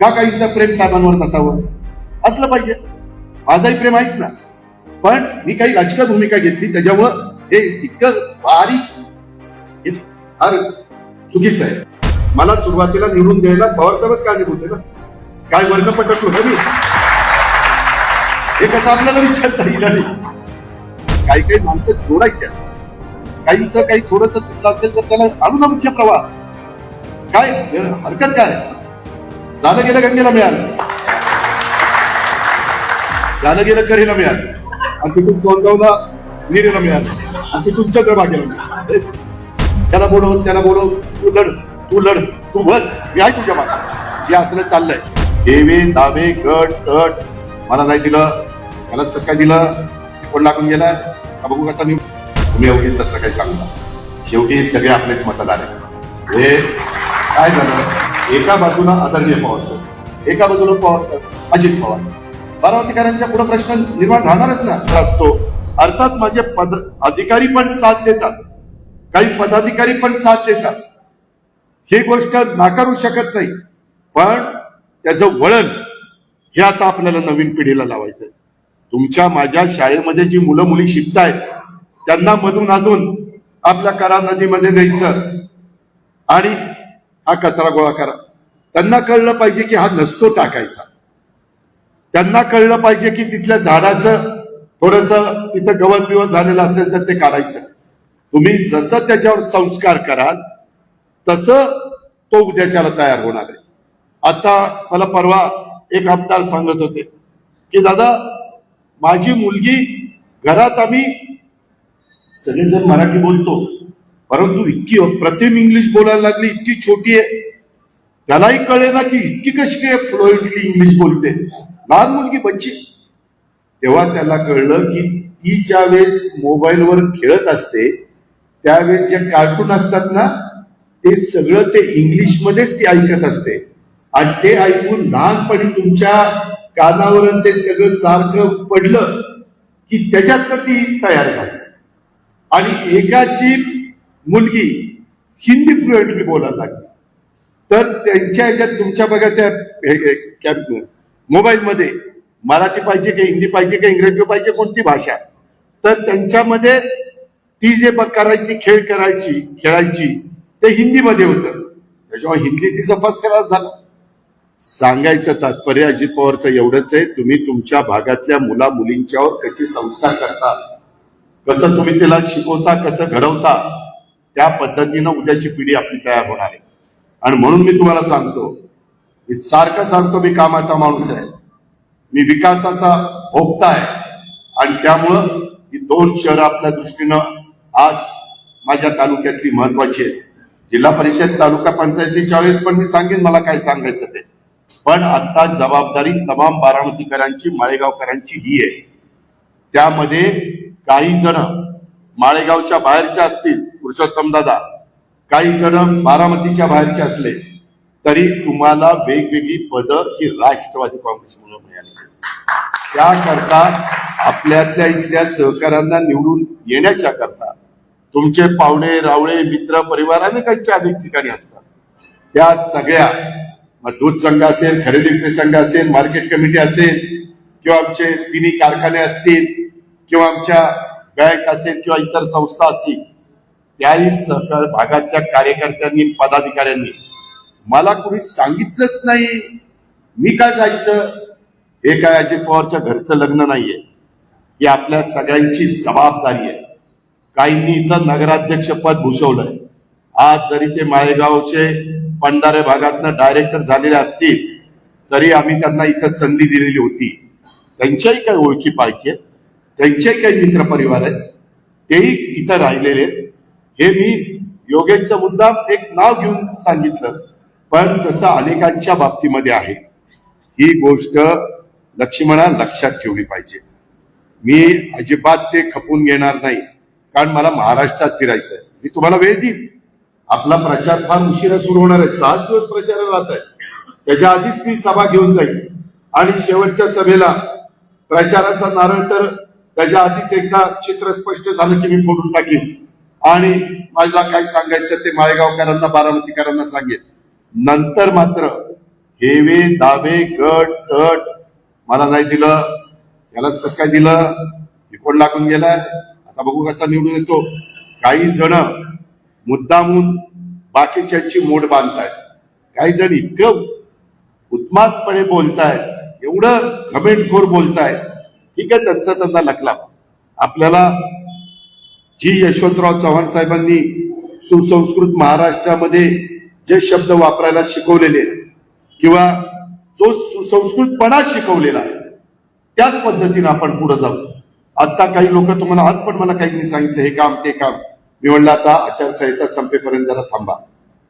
का काहींचं प्रेम साहेबांवर नसावं. असलं पाहिजे. माझाही प्रेम आहेच ना. पण मी काही राजकीय भूमिका घेतली त्याच्यावर हे इतकं बारीक फार चुकीचं आहे. मला सुरुवातीला निवडून द्यायला पवारसाहेबच कारणीभूत आहे ना. काय वर्ग पटकलो होतं मी. हे कसं आपल्याला विचारता येईल आणि काही काही माणसं जोडायची असतात. काहींचं काही थोडस चुकलं असेल तर त्याला आणू ना मुख्य प्रवाह. काय? हरकत काय? झालं गेलं गंगेला मिळालं? झालं गेलं करीला मिळालं? आणि तिथून सोनगावला निरीला मिळालं. आणि तिथून चंद्रभागेला मिळालं. त्याला बोलव त्याला बोलव तू लढ तू लढ तू भर मी आहे तुझ्या मागे. जे असलं चाललंय. देवे दावे गट तट. मला नाही दिलं त्यालाच कसं काय दिलं? कोण लागून गेलाय का बघू कसा मी तुम्ही अवघीच तसं काही सांगता शेवटी सगळे आपलेच मतदार आहेत. हे काय झालं? एका बाजूला आदरणीय पवार साहेब, एका बाजूला पवार अजित पवार. बारामतीकरांच्या पुढे प्रश्न निर्माण राहणारच ना? असतो. अर्थात माझे पद अधिकारी पण साथ देतात. काही पदाधिकारी पण साथ देतात. ही गोष्ट नाकारू शकत नाही. पण त्याचं वळण हे आता आपल्याला नवीन पिढीला लावायचं आहे. तुमच्या माझ्या शाळेमध्ये जी मुलं मुली शिकतायत त्यांना मधून अधून आपल्या करा नदीमध्ये न्यायचं. आणि हा कचरा गोळा करा. त्यांना कळलं पाहिजे की हा नसतो टाकायचा. त्यांना कळलं पाहिजे की तिथल्या झाडाचं थोडस तिथं गवत बिवत झालेलं असेल तर ते काढायचं. तुम्ही जसं त्याच्यावर संस्कार कराल तसं तो उद्याच्याला तयार होणार आहे. आता मला परवा एक आमदार सांगत होते की दादा माझी मुलगी घरात आम्ही सगळेजण मराठी बोलतो. परंतु इतकी प्रतिम इंग्लिश बोलायला लागली इतकी छोटी आहे. त्यालाही कळे ना की इतकी कशी काय फ्लुएंटली इंग्लिश बोलते. लहान मुलगी बच्ची. तेव्हा त्याला कळलं की ती ज्या वेळेस मोबाईलवर खेळत असते त्यावेळेस जे कार्टून असतात ना ते सगळं ते इंग्लिश मध्येच ती ऐकत असते. आणि ते ऐकून लहानपणी तुमच्या कानावर ते सगळं सारखं पडलं की त्याच्यात ती तयार झाली. आणि एकाची मुलगी हिंदी फ्लुएंटली बोलायला लागली. तर त्यांच्या ह्याच्यात तुमच्या बघा त्या मोबाईलमध्ये मराठी पाहिजे की हिंदी पाहिजे का इंग्रजी पाहिजे कोणती भाषा तर त्यांच्यामध्ये ती जे ब- करायची खेळ करायची खेळायची ते हिंदीमध्ये होतं. त्याच्यामुळे हिंदी तिचं फर्स्ट क्लास झालं. सांगायचं तात्पर्य अजित पवारचं एवढंच आहे तुम्ही तुमच्या भागातल्या मुला मुलींच्यावर कसे संस्कार करता? कसं तुम्ही तिला शिकवता कसं घडवता? त्या पद्धतीनं उद्याची पिढी आपली तयार होणार आहे. आणि म्हणून मी तुम्हाला सांगतो मी सारखं सांगतो मी कामाचा माणूस आहे. मी विकासाचा भोगता आहे. आणि त्यामुळं ही दोन शहरं आपल्या दृष्टीनं आज माझ्या तालुक्यातली महत्वाची आहेत. जिल्हा परिषद तालुका पंचायतीच्या वेळेस पण मी सांगेन मला काय सांगायचं ते. पण आता जबाबदारी तमाम बारामतीकरांची माळेगावकरांची ही आहे. त्यामध्ये काही जण माळेगावच्या बाहेरच्या असतील पुरुषोत्तम दादा काही जण बारामतीच्या बाहेरचे असले तरी तुम्हाला वेगवेगळी पदं ही राष्ट्रवादी काँग्रेसमुळे मिळाली. त्याकरता आपल्यातल्या इथल्या सहकाऱ्यांना निवडून येण्याच्या करता तुमचे पाहुणे रावळे मित्र परिवार अनेकांच्या अनेक ठिकाणी असतात. त्या सगळ्या मग दूध संघ असेल खरेदी विक्री संघ असेल मार्केट कमिटी असेल किंवा आमचे तिन्ही कारखाने असतील किंवा आमच्या बँक असेल किंवा इतर संस्था असतील त्याही सहकार भागातल्या कार्यकर्त्यांनी पदाधिकाऱ्यांनी. मला कोणी सांगितलंच नाही मी काय जायचं? हे काय अजित पवारच्या घरचं लग्न नाहीये. ही आपल्या सगळ्यांची जबाबदारी आहे. काहींनी इथं नगराध्यक्ष पद भूषवलंय. आज जरी ते माळेगावचे पंढारे भागातनं डायरेक्टर झालेले असतील तरी आम्ही त्यांना इथं संधी दिलेली होती. त्यांच्याही काही ओळखी पाळखी आहेत. त्यांचे काही मित्रपरिवार आहेत. तेही इथं राहिलेले आहेत. हे मी योगेशचा मुद्दा एक नाव घेऊन सांगितलं. पण तसं अनेकांच्या बाबतीमध्ये आहे. ही गोष्ट लक्ष्मणा लक्षात ठेवली पाहिजे. मी अजिबात ते खपून घेणार नाही. कारण मला महाराष्ट्रात फिरायचं आहे मी तुम्हाला वेळ देईन. आपला प्रचार फार उशिरा सुरू होणार आहे. सात दिवस प्रचार राहत आहे. त्याच्या आधीच मी सभा घेऊन जाईल आणि शेवटच्या सभेला प्रचाराचा नारळ तर त्याच्या आधीच एकदा चित्र स्पष्ट झालं की मी फोडून टाकीन. आणि माझ्या काय सांगायचं ते माळेगावकरांना बारामतीकरांना सांगेल नंतर मात्र हेवे दावे गट तट मला नाही दिलं. यालाच कसं काय दिलं? कोण लागून गेलाय? आता बघू कसा निवडून येतो. काही जण मुद्दामून बाकीच्यांची मोड बांधतायत. काही जण इतकं उत्मादपणे बोलतायत. एवढं कमेंटखोर बोलताय ठीक आहे त्यांचा त्यांना लकला आपल्याला जी यशवंतराव चव्हाण साहेबांनी सुसंस्कृत महाराष्ट्रामध्ये जे शब्द वापरायला शिकवलेले किंवा जो सुसंस्कृतपणा शिकवलेला आहे त्याच पद्धतीने आपण पुढे जाऊ. आता काही लोक तुम्हाला आज पण मला काही सांगितलं हे काम ते काम. मी म्हणलं आता आचारसंहिता संपेपर्यंत जरा थांबा.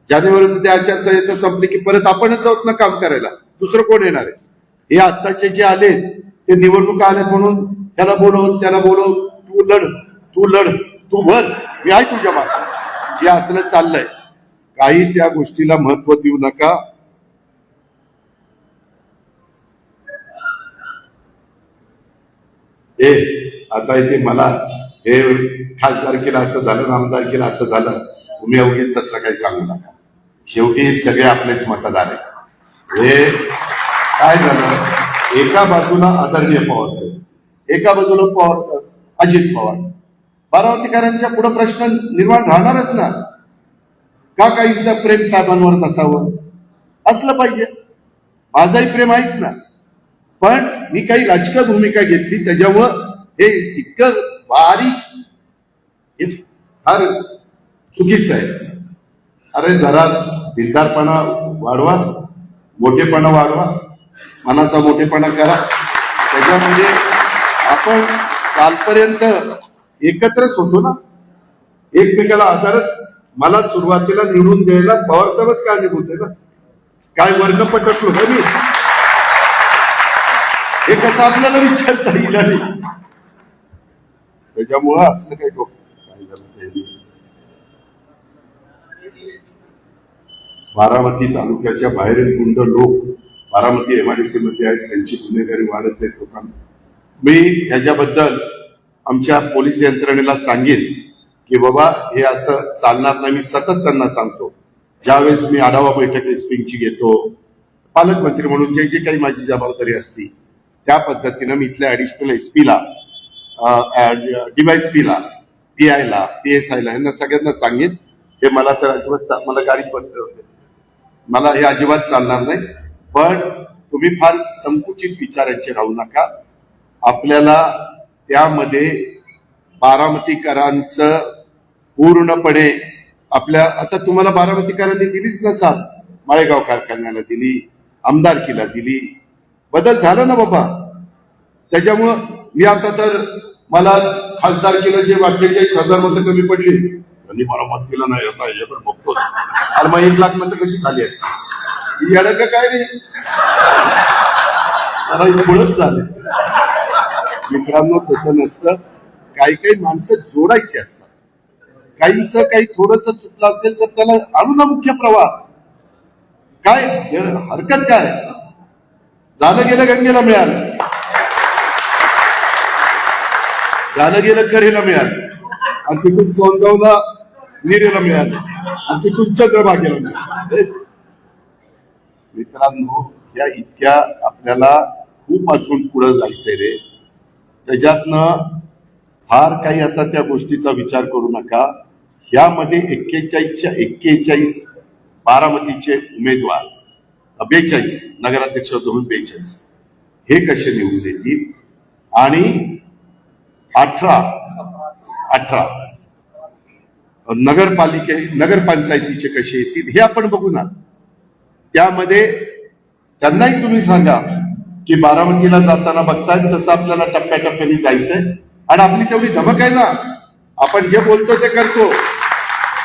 जानेवारीमध्ये आचारसंहिता संपली की परत आपणच आहोत ना काम करायला. दुसरं कोण येणार आहे? हे आत्ताचे जे आले ते निवडणुका आल्यात म्हणून त्याला बोलव त्याला बोलव तू लढ तू लढ. तू भर मी आहे तुझ्या मागे. हे असलं चाललंय. काही त्या गोष्टीला महत्त्व देऊ नका. ए आता इथे मला हे खासदार केलं असं झालं आमदार केलं असं झालं. तुम्ही अवघीच तसं काही सांगू नका. शेवटी सगळे आपलेच मतदार आहेत. हे काय झालं? एका बाजूला आदरणीय पवारचं. एका बाजूला पवार अजित पवार. बारामतीकरांच्या पुढे प्रश्न निर्माण राहणारच ना. का काहींचं प्रेम साहेबांवर नसावं? असलं पाहिजे. माझाही प्रेम आहेच ना. पण मी काही राजकीय भूमिका घेतली त्याच्यामुळं हे इतकं बारीक हे फार चुकीचं आहे. अरे जरा दिलदारपणा वाढवा मोठेपणा वाढवा मनाचा मोठेपणा करा. त्याच्यामध्ये आपण कालपर्यंत एकत्रच होतो ना. एकमेकाला आधारच मला सुरुवातीला निवडून द्यायला पवारसाहेबच कारणीभूत आहे ना. काय वर्ग पटकलो का मी? हे कसं आपल्याला विचारता येईल आणि? त्याच्यामुळं असलं काही काय झालं नाही. बारामती तालुक्याच्या बाहेरील गुंड लोक बारामती एमआयडीसी मध्ये आहेत. त्यांची गुन्हेगारी वाढत आहेत लोकांना. मी ह्याच्याबद्दल आमच्या पोलीस यंत्रणेला सांगेन की बाबा हे असं चालणार नाही. मी सतत त्यांना सांगतो. ज्यावेळेस मी आढावा बैठक एसपींची घेतो पालकमंत्री म्हणून जे जे काही माझी जबाबदारी असती त्या पद्धतीनं मी इथल्या ॲडिशनल ऍडिशनल एसपीला डीवायसपीला पी आयला पी एस आयला यांना सगळ्यांना सांगेन हे मला तर अजिबात चा- मला गाडीत बसले होते. मला हे अजिबात चालणार नाही. पण तुम्ही फार संकुचित विचारांचे राहू नका. आपल्याला त्यामध्ये बारामतीकरांचं पूर्णपणे आपल्या आता तुम्हाला बारामतीकरांनी दिलीच ना साथ. माळेगाव कारखान्याला दिली आमदारकीला दिली. बदल झाला ना बाबा. त्याच्यामुळं मी आता तर मला खासदार केलं जे अठ्ठेचाळीस हजार मतं कमी पडली. त्यांनी मला मत केलं नाही आता हे पण बघतो अरे मग एक लाख मतं कशी झाली असते? येडं काय नाही जरा झाले. मित्रांनो तसं नसतं. काही काही माणसं जोडायची असतात. काहींच काही थोडस चुकलं असेल तर त्याला आणू ना मुख्य प्रवाह. काय? हे हरकत काय? झालं गेलं गंगेला मिळालं. झालं गेलं करेला मिळालं. आणि तिथून सोनगावला निरेला मिळालं. आणि तिथून चंद्रभागेला मिळालं. मित्रांनो या इतक्या आपल्याला खूप अजून पुढे जायचंय रे. त्याच्यातनं फार काही आता त्या गोष्टीचा विचार करू नका. ह्यामध्ये एक्केचाळीसच्या एक्केचाळीस बारामतीचे उमेदवार बेचाळीस नगराध्यक्ष धरून बेचाळीस. हे कसे निवडून येतील? आणि अठरा अठरा. नगरपालिके नगरपंचायतीचे कसे येतील हे आपण बघू ना. त्यामध्ये त्यांनाही तुम्ही सांगा. की बारामतीला जाताना बघताय तसं आपल्याला टप्प्याटप्प्याने जायचंय. आणि आपली तेवढी धमक आहे ना आपण जे बोलतो ते करतो.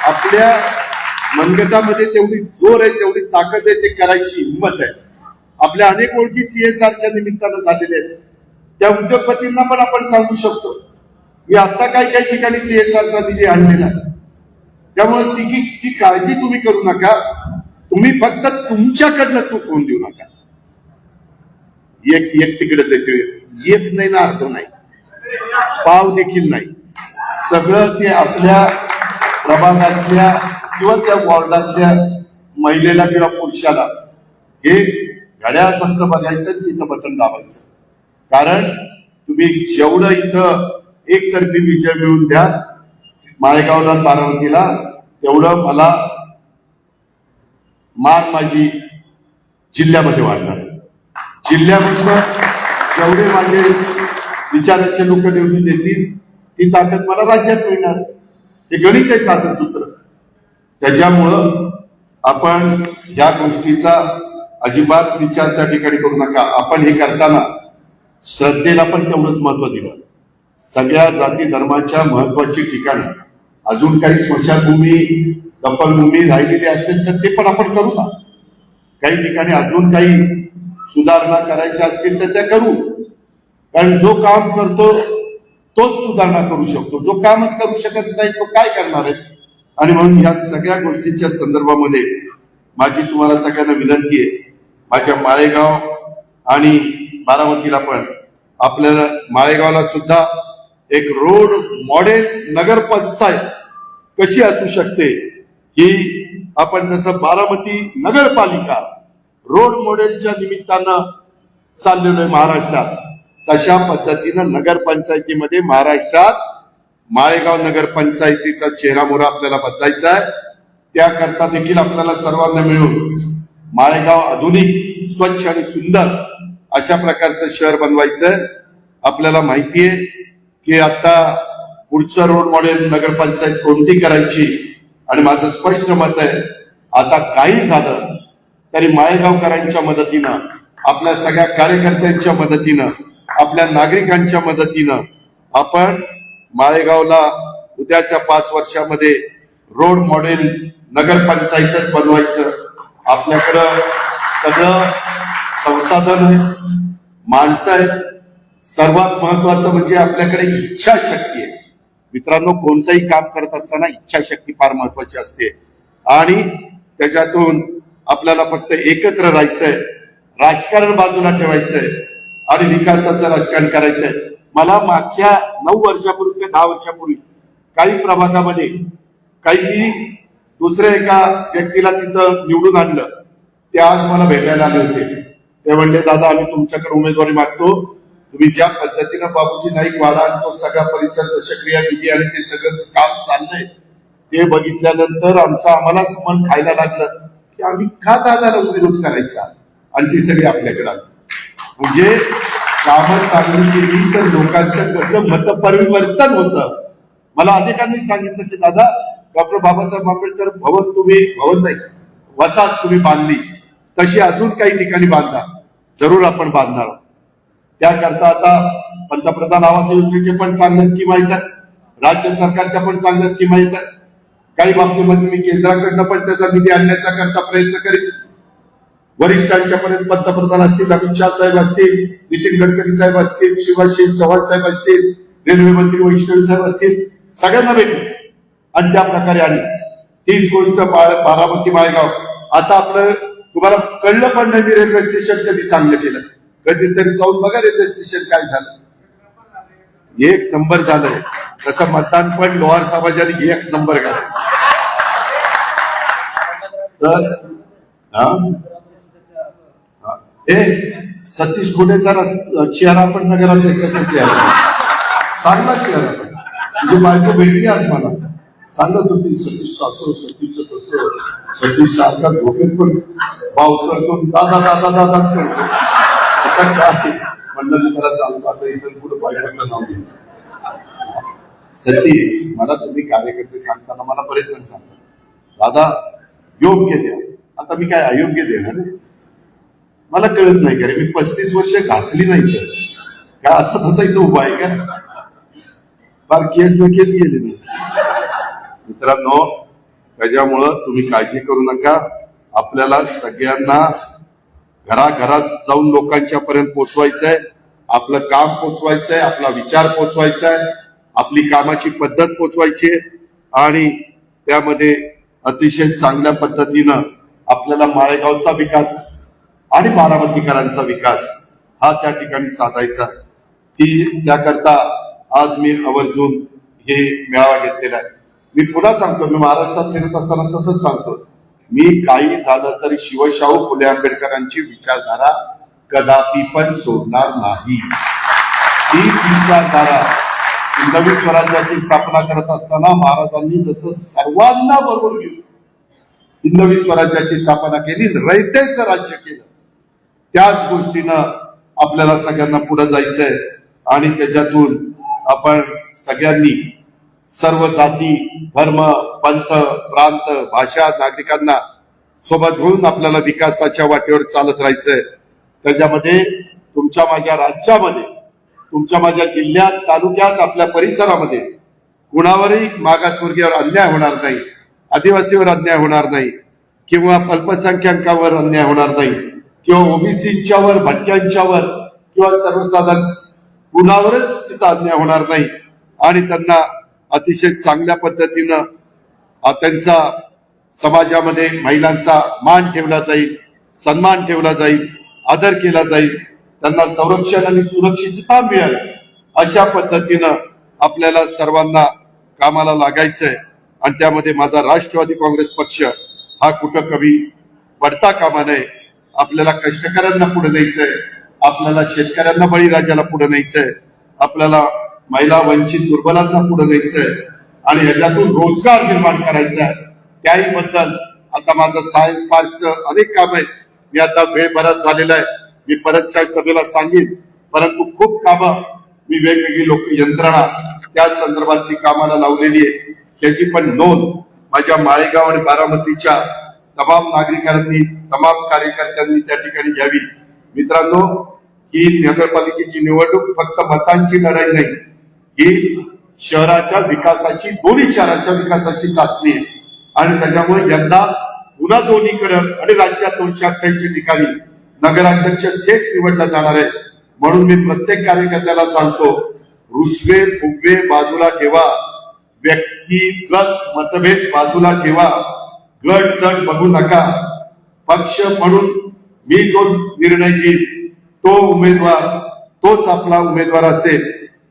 आपल्या मनगटामध्ये तेवढी जोर आहे तेवढी ताकद आहे ते करायची हिंमत आहे. आपल्या अनेक ओळखी सीएसआरच्या निमित्तानं झालेल्या आहेत. त्या उद्योगपतींना पण आपण सांगू शकतो. मी आता काही काही ठिकाणी सीएसआरचा निधी आणलेला आहे. त्यामुळे ती की- ती काळजी तुम्ही करू नका. तुम्ही फक्त तुमच्याकडनं चूक होऊन देऊ नका. एक एक तिकडे देतोय एक नाही ना अर्थ नाही. पाव देखील नाही. सगळं ते आपल्या प्रभागातल्या किंवा त्या वॉर्डातल्या महिलेला किंवा पुरुषाला हे घड्याळ फक्त बघायचं तिथं बटन दाबायचं. कारण तुम्ही जेवढं इथं एकतर्फी विजय मिळवून द्या माळेगावला बारामतीला तेवढं मला मान माझी जिल्ह्यामध्ये वाढणार. जिल्ह्यामधनं जेवढे माझे विचाराचे लोक निवडून देतील ती ताकद मला राज्यात मिळणार. हे गणित आहे साधं सूत्र त्याच्यामुळं आपण या गोष्टीचा अजिबात विचार त्या ठिकाणी करू नका. आपण हे करताना श्रद्धेला पण तेवढंच महत्त्व दिलं. सगळ्या जाती धर्माच्या महत्वाची ठिकाणं. अजून काही स्मशानभूमी दफनभूमी राहिलेली असेल तर ते पण आपण करू ना. काही ठिकाणी अजून काही सुधारणा करायच्या असतील तर त्या करू. कारण जो काम करतो तोच सुधारणा करू शकतो. जो कामच करू शकत नाही तो काय करणार आहे? आणि म्हणून या सगळ्या गोष्टीच्या संदर्भामध्ये माझी तुम्हाला सगळ्यांना विनंती आहे. माझ्या माळेगाव आणि बारामतीला पण आपल्याला माळेगावला सुद्धा एक रोड मॉडेल नगरपंचायत कशी असू शकते? ही आपण जसं बारामती नगरपालिका रोड मॉडेलच्या निमित्तानं चाललेलो आहे महाराष्ट्रात. तशा पद्धतीनं नगरपंचायतीमध्ये महाराष्ट्रात माळेगाव नगरपंचायतीचा चेहरा मोहरा आपल्याला बदलायचा आहे. त्याकरता देखील आपल्याला सर्वांना मिळून माळेगाव आधुनिक स्वच्छ आणि सुंदर अशा प्रकारचं शहर बनवायचं आहे. आपल्याला माहिती आहे की आता पुढचं रोड मॉडेल नगरपंचायत कोणती करायची? आणि माझं स्पष्ट मत आहे आता काही झालं तरी माळेगावकरांच्या मदतीनं आपल्या सगळ्या कार्यकर्त्यांच्या मदतीनं आपल्या नागरिकांच्या मदतीनं आपण माळेगावला उद्याच्या पाच वर्षामध्ये रोड मॉडेल नगरपंचायतच बनवायचं. आपल्याकडं सगळं संसाधन आहे माणसं आहेत. सर्वात महत्वाचं म्हणजे आपल्याकडे इच्छाशक्ती आहे. मित्रांनो कोणतंही काम करत असताना इच्छाशक्ती फार महत्वाची असते. आणि त्याच्यातून आपल्याला फक्त एकत्र राहायचंय. राजकारण बाजूला ठेवायचंय आणि विकासाचं राजकारण करायचंय. मला मागच्या नऊ वर्षापूर्वी ते दहा वर्षापूर्वी काही प्रभागामध्ये काही मी दुसऱ्या एका व्यक्तीला तिथं निवडून आणलं ते आज मला भेटायला आले होते. ते म्हणले दादा आम्ही तुमच्याकडे उमेदवारी मागतो. तुम्ही ज्या पद्धतीनं बाबूजी नाईक वाडा आणि तो सगळा परिसर दशक्रिया केली आणि ते सगळं काम चाललंय ते बघितल्यानंतर आमचं आम्हालाच मन खायला लागलं. की आम्ही का दादाला विरोध करायचा. आणि ती सगळी आपल्याकडे म्हणजे कामं चांगली केली तर लोकांचं कसं मतपरिवर्तन होतं. मला अनेकांनी सांगितलं की दादा डॉक्टर बाबासाहेब आंबेडकर भवन तुम्ही भवन नाही वसाहत तुम्ही बांधली. तशी अजून काही ठिकाणी बांधा. जरूर आपण बांधणार. आहोत. त्याकरता आता पंतप्रधान आवास योजनेचे पण चांगल्या स्कीम आहेत राज्य सरकारच्या पण चांगल्या स्कीम आहेत काही बाबतीमध्ये मी केंद्राकडनं पण त्याचा निधी आणण्याचा करता प्रयत्न करेन. वरिष्ठांच्या पर्यंत पंतप्रधान असतील अमित शाह साहेब असतील नितीन गडकरी साहेब असतील शिवाजी चव्हाण साहेब असतील रेल्वे मंत्री वैष्णवी साहेब असतील सगळ्यांना भेटू. आणि त्या प्रकारे आणि. तीच गोष्ट बारामती माळेगाव. आता आपलं तुम्हाला कळलं पण नाही मी रेल्वे स्टेशन कधी चांगलं केलं. कधीतरी जाऊन बघा रेल्वे स्टेशन काय झालं. एक नंबर झालंय तसं मतदान पण लोहार समाजाने एक नंबर करायचं तर हा? सतीश खोडेचा चेहरा पण नगराध्यक्षाचा चेहरा चांगला चेहरा तुझी बायको भेटली आज मला. सांगत होती सतीश सासू सतीश तसं सतीश सारखा झोपेत पण भाव करतो दादा दादा दादाच करतो. आता काय? म्हणलं मी त्याला सांगतो आता इथं पुढे बायकोचं नाव घेऊ? सतीश मला तुम्ही कार्यकर्ते सांगताना मला बरेच जण सांगतात. दादा योग्य द्या. आता मी काय अयोग्य देणार मला कळत नाही का रे मी पस्तीस वर्ष घासली नाही तर. का असं तसं इथं उभा आहे का? फार केस न केस गेले मित्रांनो त्याच्यामुळं तुम्ही काळजी करू नका. आपल्याला सगळ्यांना घराघरात जाऊन लोकांच्या पर्यंत पोचवायचं आहे आपलं काम पोचवायचंय आपला विचार पोचवायचा आहे आपली कामाची पद्धत पोचवायची आहे. आणि त्यामध्ये अतिशय चांगल्या पद्धतीनं आपल्याला माळेगावचा विकास आणि बारामतीकरांचा विकास हा त्या ठिकाणी साधायचा आहे. ती त्याकरता आज मी आवर्जून हे मेळावा घेतलेला आहे मी पुन्हा सांगतो मी महाराष्ट्रात फिरत असताना सतत सांगतो मी काही झालं तरी शिवशाहू फुले आंबेडकरांची विचारधारा कदापि पण सोडणार नाही ही विचारधारा नवीन स्वराज्याची स्थापना करत असताना महाराजांनी जसं सर्वांना बरोबर घेऊन हिंदवी स्वराज्याची स्थापना केली रयतेच राज्य केलं. त्याच गोष्टीनं आपल्याला सगळ्यांना पुढे जायचंय आणि त्याच्यातून आपण सगळ्यांनी सर्व जाती धर्म पंथ प्रांत भाषा नागरिकांना सोबत घेऊन आपल्याला विकासाच्या वाटेवर चालत राहायचंय. त्याच्यामध्ये तुमच्या माझ्या राज्यामध्ये तुमच्या माझ्या जिल्ह्यात तालुक्यात आपल्या परिसरामध्ये कुणावरही मागासवर्गीयावर अन्याय होणार नाही आदिवासीवर अन्याय होणार नाही किंवा अल्पसंख्याकावर अन्याय होणार नाही किंवा ओबीसीच्यावर भटक्यांच्यावर किंवा सर्वसाधारण कुणावरच तिथं अन्याय होणार नाही. आणि त्यांना अतिशय चांगल्या पद्धतीनं त्यांचा समाजामध्ये महिलांचा मान ठेवला जाईल सन्मान ठेवला जाईल आदर केला जाईल. त्यांना संरक्षण आणि सुरक्षितता मिळेल अशा पद्धतीनं आपल्याला सर्वांना कामाला लागायचंय. आणि त्यामध्ये माझा राष्ट्रवादी काँग्रेस पक्ष हा कुठं कमी पडता कामा नये. आपल्याला कष्टकऱ्यांना पुढे न्यायचंय. आपल्याला शेतकऱ्यांना बळीराजाला पुढे न्यायचंय. आपल्याला महिला वंचित दुर्बलांना पुढे न्यायचंय. आणि ह्याच्यातून रोजगार निर्माण करायचा आहे त्याही बद्दल आता माझं सायन्स पार्कचं अनेक काम आहे मी आता वेळ बराच झालेला आहे. मी परतच्या सभेला सांगेन परंतु खूप कामं मी वेगवेगळी लोक यंत्रणा त्या संदर्भातली कामाला लावलेली आहे. त्याची पण नोंद माझ्या माळेगाव आणि बारामतीच्या तमाम नागरिकांनी तमाम कार्यकर्त्यांनी त्या ठिकाणी घ्यावी. मित्रांनो ही नगरपालिकेची निवडणूक फक्त मतांची लढाई नाही ही शहराच्या विकासाची दोन्ही शहराच्या विकासाची चाचणी आहे. आणि त्याच्यामुळे यंदा पुन्हा दोन्हीकडे आणि राज्यात दोनशे अठ्ठ्याऐंशी ठिकाणी नगराध्यक्ष थेट निवडला जाणार आहे. म्हणून मी प्रत्येक कार्यकर्त्याला सांगतो रुसवे फुगवे बाजूला ठेवा. व्यक्तिगत मतभेद बाजूला ठेवा. गट तट बघू नका. पक्ष म्हणून मी जो निर्णय घेईल तो उमेदवार तोच आपला उमेदवार असेल.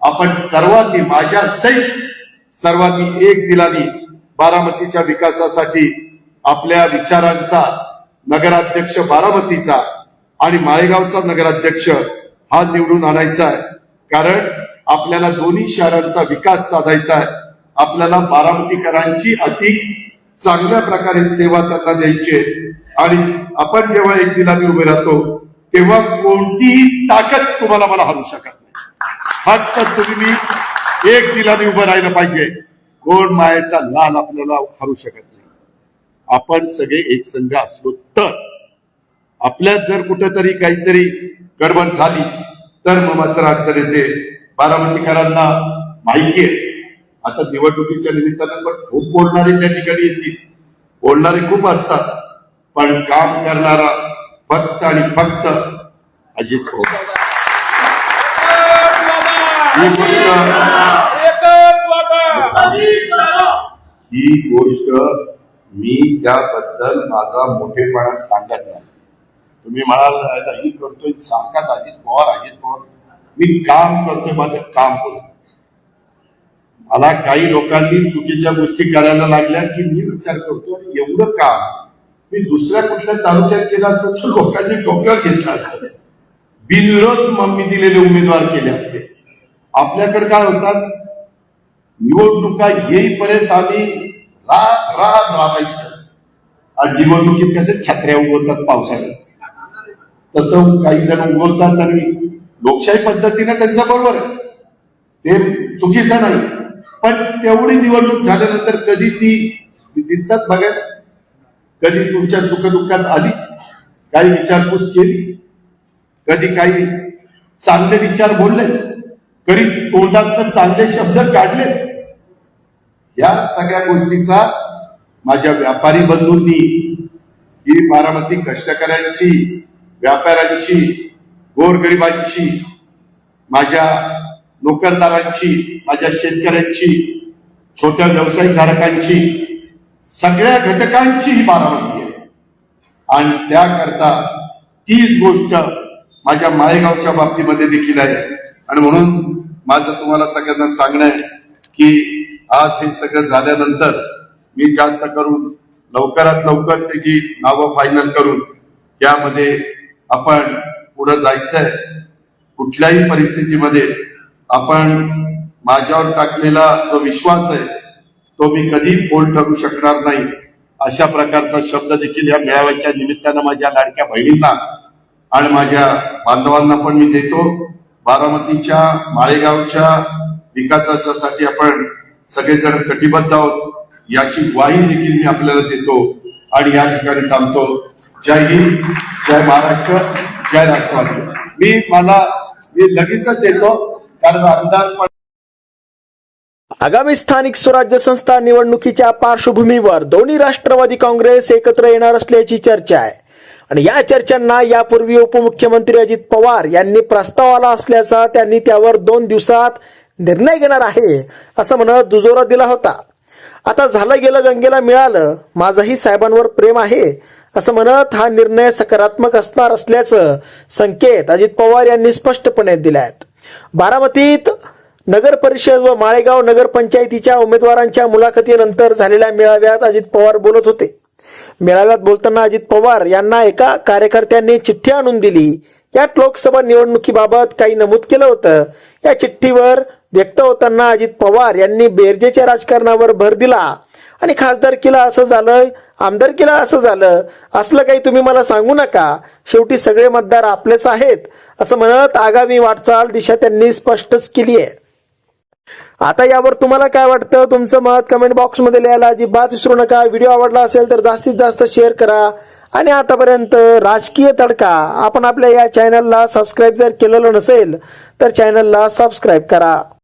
आपण सर्वांनी माझ्या सहित सर्वांनी एक दिलानी बारामतीच्या विकासासाठी आपल्या विचारांचा नगराध्यक्ष बारामतीचा आणि माळेगावचा नगराध्यक्ष हा निवडून आणायचा आहे. कारण आपल्याला दोन्ही शहरांचा विकास साधायचा आहे. आपल्याला बारामतीकरांची अधिक चांगल्या प्रकारे सेवा त्यांना द्यायची आहे. आणि आपण जेव्हा एक दिलाने उभे राहतो तेव्हा कोणतीही ताकद तुम्हाला मला हरू शकत नाही. फक्त तुम्ही एक दिलाने उभं राहिलं पाहिजे. कोण मायेचा लाल आपल्याला हरू शकत नाही. आपण सगळे एक संघ असलो तर. आपल्यात जर कुठंतरी काहीतरी गडबड झाली तर मग मात्र अडचण येते. बारामतीकरांना माहिती आहे. आता निवडणुकीच्या निमित्तानं पण खूप बोलणारे त्या ठिकाणी येतील. बोलणारे खूप असतात. पण काम करणारा फक्त आणि फक्त अजित पवार. ही गोष्ट ही गोष्ट मी त्याबद्दल माझा मोठेपणा सांगत नाही. तुम्ही म्हणाल "आता ही करतोय सारखाच अजित पवार अजित पवार. मी काम करतोय माझं काम बोलत मला काही लोकांनी चुकीच्या गोष्टी करायला लागल्या की मी विचार करतो एवढं काम. मी दुसऱ्या कुठल्या तालुक्यात केलं असतं तर लोकांनी डोक्यावर घेतलं असतं. बिनविरोध मग मी दिलेले उमेदवार केले असते. आपल्याकडे काय होतात? निवडणुका येईपर्यंत आम्ही राब राब राबायचं आणि निवडणुकीत कसे छत्र्या उगवतात पावसाळ्यात? तसं काही जण उगवतात आणि लोकशाही पद्धतीने त्यांचं बरोबर आहे. ते चुकीचं नाही. पण तेवढी निवडणूक झाल्यानंतर कधी ती दिसतात बघायला कधी तुमच्या सुखदुःखात आली काही विचारपूस केली कधी काही चांगले विचार बोलले कधी तोंडात चांगले शब्द काढले. या सगळ्या गोष्टीचा माझ्या व्यापारी बंधूंनी ही बारामती कष्टकऱ्यांची व्यापाऱ्यांची गोरगरिबांची माझ्या नोकरदारांची माझ्या शेतकऱ्यांची छोट्या व्यावसायिकधारकांची सगळ्या घटकांची ही बारामती आहे. आणि त्याकरता तीच गोष्ट माझ्या माळेगावच्या बाबतीमध्ये देखील आहे. आणि म्हणून माझं तुम्हाला सगळ्यांना सांगणं आहे की आज हे सगळं झाल्यानंतर मी जास्त करून लवकरात लवकर त्याची नावं फायनल करून त्यामध्ये आपण पुढे जायचंय. कुठल्याही परिस्थितीमध्ये आपण माझ्यावर टाकलेला जो विश्वास आहे तो मी कधी फोल ठरू शकणार नाही. अशा प्रकारचा शब्द देखील या मेळाव्याच्या निमित्तानं माझ्या लाडक्या बहिणींना आणि माझ्या बांधवांना पण मी देतो. बारामतीच्या माळेगावच्या विकासासाठी आपण सगळेजण कटिबद्ध आहोत. याची ग्वाही देखील मी आपल्याला देतो आणि या ठिकाणी थांबतो. जय हिंद. जय महाराष्ट्र जय राष्ट्रवादी मी मला मी लगेचच येतो कारण आमदार आगामी स्थानिक स्वराज्य संस्था निवडणुकीच्या पार्श्वभूमीवर दोन्ही राष्ट्रवादी काँग्रेस एकत्र येणार असल्याची चर्चा आहे. आणि या चर्चांना यापूर्वी उपमुख्यमंत्री अजित पवार यांनी प्रस्ताव आला असल्याचा त्यांनी त्यावर दोन दिवसात निर्णय घेणार आहे असं म्हणत दुजोरा दिला होता. आता झालं गेलं गंगेला मिळालं. माझंही साहेबांवर प्रेम आहे. असं म्हणत हा निर्णय सकारात्मक असणार असल्याचं संकेत अजित पवार यांनी स्पष्टपणे दिले आहेत बारामतीत नगर परिषद व माळेगाव नगरपंचायतीच्या उमेदवारांच्या मुलाखतीनंतर झालेल्या मेळाव्यात अजित पवार बोलत होते. मेळाव्यात बोलताना अजित पवार यांना एका कार्यकर्त्यांनी चिठ्ठी आणून दिली. यात लोकसभा निवडणुकीबाबत काही नमूद केलं होतं. या चिठ्ठीवर व्यक्त होताना अजित पवार यांनी बेरजेच्या राजकारणावर भर दिला आणि खासदारकीला असं झालं आमदारकीला असं झालं असलं काही तुम्ही मला सांगू नका. शेवटी सगळे मतदार आपलेच आहेत असं म्हणत आगामी वाटचाल दिशा त्यांनी स्पष्टच केली आहे. आता यावर तुम्हाला काय वाटतं? तुमचं मत कमेंट बॉक्समध्ये लिहायला अजिबात विसरू नका. व्हिडिओ आवडला असेल तर जास्तीत जास्त शेअर करा. आणि आतापर्यंत राजकीय तडका. आपण आपल्या या चॅनलला सबस्क्राईब जर केलेलं नसेल तर चॅनलला सबस्क्राईब करा.